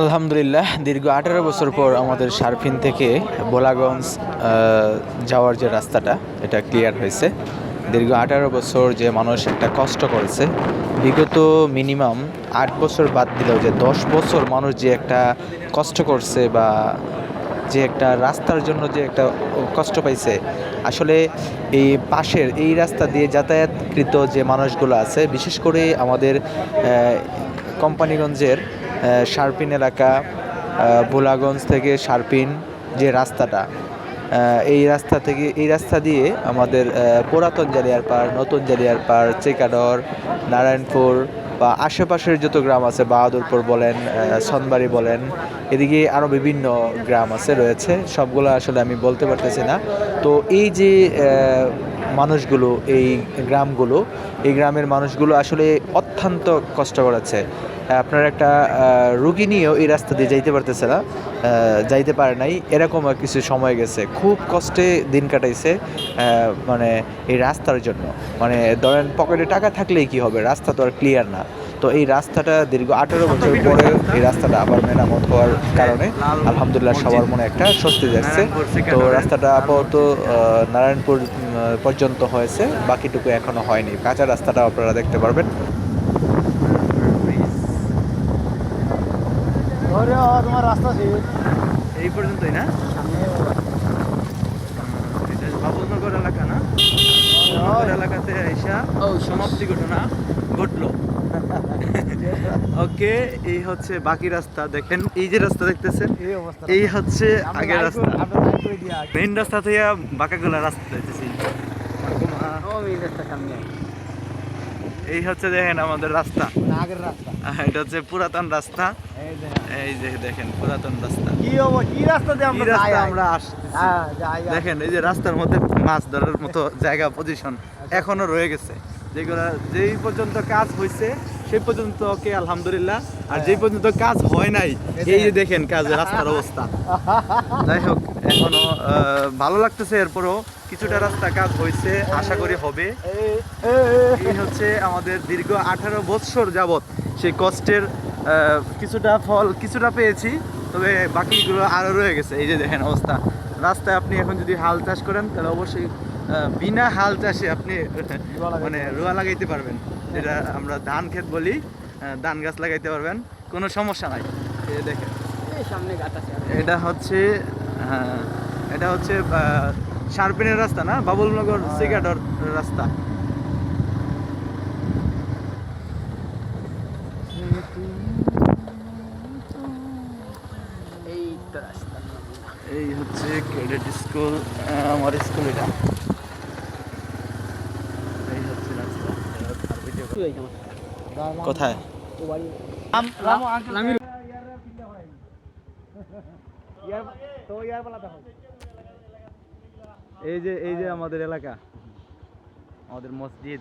আলহামদুলিল্লাহ, দীর্ঘ আঠারো বছর পর আমাদের সারফিন থেকে বোলাগঞ্জ যাওয়ার যে রাস্তাটা, এটা ক্লিয়ার হয়েছে। দীর্ঘ আঠারো বছর যে মানুষ একটা কষ্ট করেছে, বিগত মিনিমাম আট বছর বাদ দিলেও যে দশ বছর মানুষ যে একটা কষ্ট করছে বা যে একটা রাস্তার জন্য যে একটা কষ্ট পাইছে, আসলে এই পাশের এই রাস্তা দিয়ে যাতায়াতকৃত যে মানুষগুলো আছে, বিশেষ করে আমাদের কোম্পানিগঞ্জের শারপিন এলাকা ভোলাগঞ্জ থেকে শারপিন যে রাস্তাটা এই রাস্তা থেকে, এই রাস্তা দিয়ে আমাদের পুরাতন জালিয়ার পাড়, নতুন জালিয়ার পাড়, চেকাডর, নারায়ণপুর বা আশেপাশের যত গ্রাম আছে, বাহাদুরপুর বলেন সনবাড়ি বলেন, এদিকে আরও বিভিন্ন গ্রাম আছে, রয়েছে। সবগুলো আসলে আমি বলতে পারতেছি না। তো এই যে মানুষগুলো, এই গ্রামগুলো, এই গ্রামের মানুষগুলো আসলে অত্যন্ত কষ্ট করেছে। আপনার একটা রুগী নিয়েও এই রাস্তা দিয়ে যাইতে পারতেছে না যাইতে পারে নাই। এরকম কিছু সময় গেছে। খুব কষ্টে দিন কাটাইছে মানে এই রাস্তার জন্য। মানে ধরেন পকেটে টাকা থাকলেই কি হবে? রাস্তা তো আর ক্লিয়ার না। তো এই রাস্তাটা দীর্ঘ আঠেরো বছর পরে এই রাস্তাটা আবার মেরামত হওয়ার কারণে আলহামদুলিল্লাহ সবার মনে একটা স্বস্তি যাচ্ছে। তো রাস্তাটা আপাতত নারায়ণপুর পর্যন্ত হয়েছে। বাকিটুকু এখনও হয়নি। কাঁচা রাস্তাটা আপনারা দেখতে পারবেন। তোমার রাস্তা এই পর্যন্তই না? এটা বাবুনগর এলাকা না? এলাকাতে আইসা সমাপ্তি ঘটনা ঘটলো। ওকে এই হচ্ছে বাকি রাস্তা দেখেন এই যে রাস্তা দেখতেছেন এই অবস্থা। এই হচ্ছে আগের রাস্তা। মেইন রাস্তা থেকে বাঁকাগুলা রাস্তা দেখতেছি। এই হচ্ছে দেখেন আমাদের রাস্তা। আগের রাস্তা। এটা হচ্ছে পুরাতন রাস্তা। এই যে দেখেন পুরাতন রাস্তা। কি হব কি রাস্তা দিয়ে আমরা যাই রাস্তা আমরা হ্যাঁ। দেখেন এই যে রাস্তার মধ্যে মাছ ধরার মতো জায়গা পজিশন এখনও রয়ে গেছে। যেগুলা যেই পর্যন্ত কাজ হয়েছে সেই পর্যন্ত ওকে আলহামদুলিল্লাহ। আর যেই পর্যন্ত কাজ হয় নাই এই যে দেখেন কাজ রাস্তার অবস্থা। যাই হোক এখনও ভালো লাগতেছে এরপরও কিছুটা রাস্তা কাজ হয়েছে আশা করি হবে। এই হচ্ছে আমাদের দীর্ঘ আঠারো বৎসর যাবৎ সেই কষ্টের কিছুটা ফল কিছুটা পেয়েছি তবে বাকিগুলো আরও রয়ে গেছে। এই যে দেখেন অবস্থা। রাস্তায় আপনি এখন যদি হাল চাষ করেন তাহলে অবশ্যই বিনা হাল চাষে আপনি মানে রোয়া লাগাইতে পারবেন। যেটা আমরা ধান ক্ষেত বলি ধান গাছ লাগাইতে পারবেন কোনো সমস্যা নাই। দেখেন। এটা হচ্ছে হ্যাঁ এটা হচ্ছে শারপিনের রাস্তা না? বাবুলনগর সিগাডর রাস্তা। রাস্তা এই হচ্ছে ক্রেডিট স্কুল আমার স্কুল এটা এই হচ্ছে রাস্তা কি হয়েছে আমার কোথায় ও বাড়ি রাম রাম আঙ্কেল আমি ইয়ার তো ইয়ার বলা এই যে এই যে আমাদের এলাকা আমাদের মসজিদ।